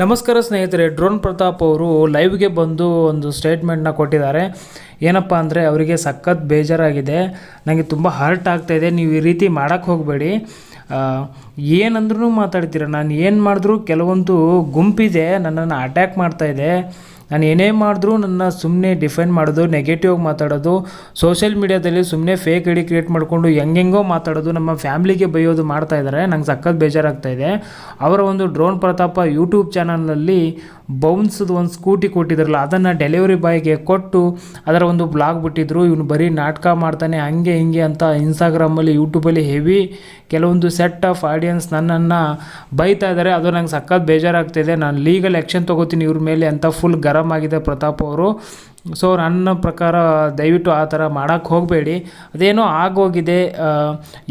ನಮಸ್ಕಾರ ಸ್ನೇಹಿತರೆ, ಡ್ರೋನ್ ಪ್ರತಾಪ್ ಅವರು ಲೈವ್ಗೆ ಬಂದು ಒಂದು ಸ್ಟೇಟ್ಮೆಂಟ್ನ ಕೊಟ್ಟಿದ್ದಾರೆ. ಏನಪ್ಪ ಅಂದರೆ, ಅವರಿಗೆ ಸಖತ್ ಬೇಜಾರಾಗಿದೆ. ನನಗೆ ತುಂಬ ಹರ್ಟ್ ಆಗ್ತಾ ಇದೆ, ನೀವು ಈ ರೀತಿ ಮಾಡೋಕ್ಕೆ ಹೋಗಬೇಡಿ. ಏನಂದ್ರೂ ಮಾತಾಡ್ತೀರ? ನಾನು ಏನು ಮಾಡಿದ್ರೂ ಕೆಲವೊಂದು ಗುಂಪಿದೆ, ನನ್ನನ್ನು ಅಟ್ಯಾಕ್ ಮಾಡ್ತಾ ಇದೆ. ನಾನು ಏನೇ ಮಾಡಿದ್ರೂ ನನ್ನ ಸುಮ್ಮನೆ ಡಿಫೆಂಡ್ ಮಾಡೋದು ನೆಗೆಟಿವ್ ಮಾತಾಡೋದು ಸೋಷಿಯಲ್ ಮೀಡ್ಯಾದಲ್ಲಿ ಸುಮ್ಮನೆ ಫೇಕ್ ಐಡಿ ಕ್ರಿಯೇಟ್ ಮಾಡಿಕೊಂಡು ಹೆಂಗೆಂಗೋ ಮಾತಾಡೋದು, ನಮ್ಮ ಫ್ಯಾಮ್ಲಿಗೆ ಬೈಯೋದು ಮಾಡ್ತಾ ಇದ್ದಾರೆ. ನಂಗೆ ಸಖತ್ ಬೇಜಾರಾಗ್ತಾ ಇದೆ. ಅವರ ಒಂದು ಡ್ರೋನ್ ಪ್ರತಾಪ ಯೂಟ್ಯೂಬ್ ಚಾನಲ್ನಲ್ಲಿ ಬೌನ್ಸ್ದು ಒಂದು ಸ್ಕೂಟಿ ಕೊಟ್ಟಿದ್ರಲ್ಲ, ಅದನ್ನು ಡೆಲಿವರಿ ಬಾಯ್ಗೆ ಕೊಟ್ಟು ಅದರ ಒಂದು ಬ್ಲಾಗ್ ಬಿಟ್ಟಿದ್ರು. ಇವನು ಬರೀ ನಾಟಕ ಮಾಡ್ತಾನೆ, ಹಂಗೆ ಹಿಂಗೆ ಅಂತ ಇನ್ಸ್ಟಾಗ್ರಾಮಲ್ಲಿ ಯೂಟ್ಯೂಬಲ್ಲಿ ಹೆವಿ ಕೆಲವೊಂದು ಸೆಟ್ ಆಫ್ ಆಡಿಯನ್ಸ್ ನನ್ನನ್ನು ಬೈತಾ ಇದ್ದಾರೆ ಅದು ನಂಗೆ ಸಖತ್ ಬೇಜಾರಾಗ್ತಿದೆ. ನಾನು ಲೀಗಲ್ ಆ್ಯಕ್ಷನ್ ತೊಗೋತೀನಿ ಇವ್ರ ಮೇಲೆ ಅಂತ ಫುಲ್ ಗರಂ ಆಗಿದೆ ಪ್ರತಾಪ್ ಅವರು. ಸೊ ನನ್ನ ಪ್ರಕಾರ ದಯವಿಟ್ಟು ಆ ಥರ ಮಾಡೋಕ್ಕೆ ಹೋಗಬೇಡಿ. ಅದೇನೋ ಆಗೋಗಿದೆ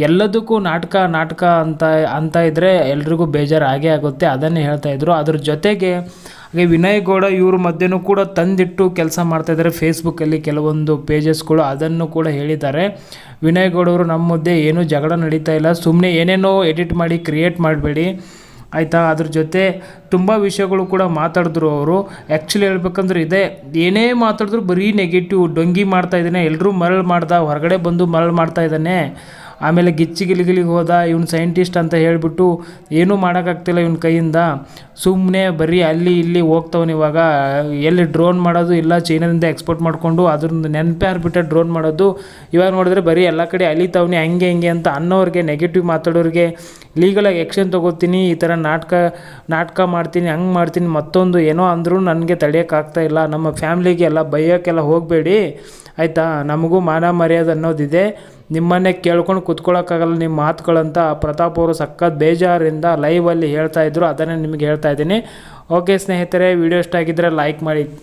ಎಲ್ಲದಕ್ಕೂ ನಾಟಕ ನಾಟಕ ಅಂತ ಅಂತ ಇದ್ದರೆ ಎಲ್ರಿಗೂ ಬೇಜಾರು ಆಗೇ ಆಗುತ್ತೆ, ಅದನ್ನೇ ಹೇಳ್ತಾ ಇದ್ರು. ಅದ್ರ ಜೊತೆಗೆ, ಹಾಗೆ ವಿನಯ್ ಗೌಡ ಇವ್ರ ಮಧ್ಯೆನೂ ಕೂಡ ತಂದಿಟ್ಟು ಕೆಲಸ ಮಾಡ್ತಾಯಿದ್ದಾರೆ ಫೇಸ್ಬುಕ್ಕಲ್ಲಿ ಕೆಲವೊಂದು ಪೇಜಸ್ಗಳು ಅದನ್ನು ಕೂಡ ಹೇಳಿದ್ದಾರೆ. ವಿನಯ್ ಗೌಡವರು ನಮ್ಮ ಮಧ್ಯೆ ಏನೂ ಜಗಳ ನಡೀತಾ ಇಲ್ಲ. ಸುಮ್ಮನೆ ಏನೇನೋ ಎಡಿಟ್ ಮಾಡಿ, ಕ್ರಿಯೇಟ್ ಮಾಡಬೇಡಿ. ಆಯಿತಾ? ಅದ್ರ ಜೊತೆ ತುಂಬ ವಿಷಯಗಳು ಕೂಡ ಮಾತಾಡಿದ್ರು ಅವರು. ಆ್ಯಕ್ಚುಲಿ ಹೇಳ್ಬೇಕಂದ್ರೆ ಇದೆ. ಏನೇ ಮಾತಾಡಿದ್ರು ಬರೀ ನೆಗೆಟಿವ್ ಡೊಂಗಿ ಮಾಡ್ತಾ ಇದ್ದಾನೆ. ಎಲ್ಲರೂ ಮರಳು ಮಾಡ್ದ, ಹೊರಗಡೆ ಬಂದು ಮರಳು ಮಾಡ್ತಾ ಇದ್ದಾನೆ. ಆಮೇಲೆ ಗಿಚ್ಚಿ ಗಿಲಿಗಿಲಿಗೆ ಹೋದ ಇವನು ಸೈಂಟಿಸ್ಟ್ ಅಂತ ಹೇಳಿಬಿಟ್ಟು ಏನೂ ಮಾಡೋಕ್ಕಾಗ್ತಿಲ್ಲ ಇವನ ಕೈಯಿಂದ. ಸುಮ್ಮನೆ ಬರೀ ಅಲ್ಲಿ ಇಲ್ಲಿ ಹೋಗ್ತವ್ನು ಇವಾಗ. ಎಲ್ಲಿ ಡ್ರೋನ್ ಮಾಡೋದು ಇಲ್ಲ, ಚೈನಾದಿಂದ ಎಕ್ಸ್ಪೋರ್ಟ್ ಮಾಡಿಕೊಂಡು ಅದ್ರದ್ದು ನೆನಪೇ ಬಿಟ್ಟೆ ಡ್ರೋನ್ ಮಾಡೋದು. ಇವಾಗ ನೋಡಿದ್ರೆ ಬರೀ ಎಲ್ಲ ಕಡೆ ಅಲಿತಾವನಿ, ಹಂಗೆ ಹಿಂಗೆ ಅಂತ ಅನ್ನೋರಿಗೆ ನೆಗೆಟಿವ್ ಮಾತಾಡೋರಿಗೆ. ಲೀಗಲಾಗಿ ಎಕ್ಷನ್ ತೊಗೋತೀನಿ, ಈ ಥರ ನಾಟಕ ನಾಟಕ ಮಾಡ್ತೀನಿ, ಹಂಗೆ ಮಾಡ್ತೀನಿ ಮತ್ತೊಂದು ಏನೋ ಅಂದರೂ ನನಗೆ ತಡೆಯೋಕ್ಕಾಗ್ತಾ ಇಲ್ಲ. ನಮ್ಮ ಫ್ಯಾಮ್ಲಿಗೆ ಎಲ್ಲ ಬೈಯೋಕ್ಕೆಲ್ಲ ಹೋಗಬೇಡಿ. ಆಯಿತಾ? ನಮಗೂ ಮಾನ ಮರ್ಯಾದೆ ಅನ್ನೋದಿದೆ ನಿಮ್ಮನ್ನೇ ಕೇಳ್ಕೊಂಡು ಕೂತ್ಕೊಳ್ಳೋಕ್ಕಾಗಲ್ಲ ನಿಮ್ಮ ಮಾತುಗಳಂತ ಪ್ರತಾಪ್ ಅವರು ಸಖತ್ ಬೇಜಾರಿಂದ ಲೈವಲ್ಲಿ ಹೇಳ್ತಾ ಇದ್ರು, ಅದನ್ನೇ ನಿಮಗೆ ಹೇಳ್ತಾ ಇದ್ದೀನಿ. ಓಕೆ ಸ್ನೇಹಿತರೆ ವಿಡಿಯೋ ಇಷ್ಟ ಆಗಿದ್ದರೆ ಲೈಕ್ ಮಾಡಿ.